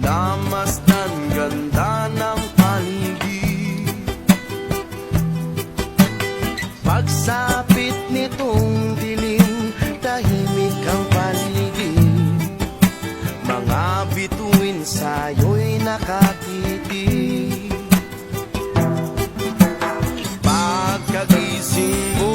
Dinamasdan ganda ng paligid Pagsapit nitong dilim Tahimik ang paligid. Mga bituin sa'yo'y nakatitig. Pagkagising mo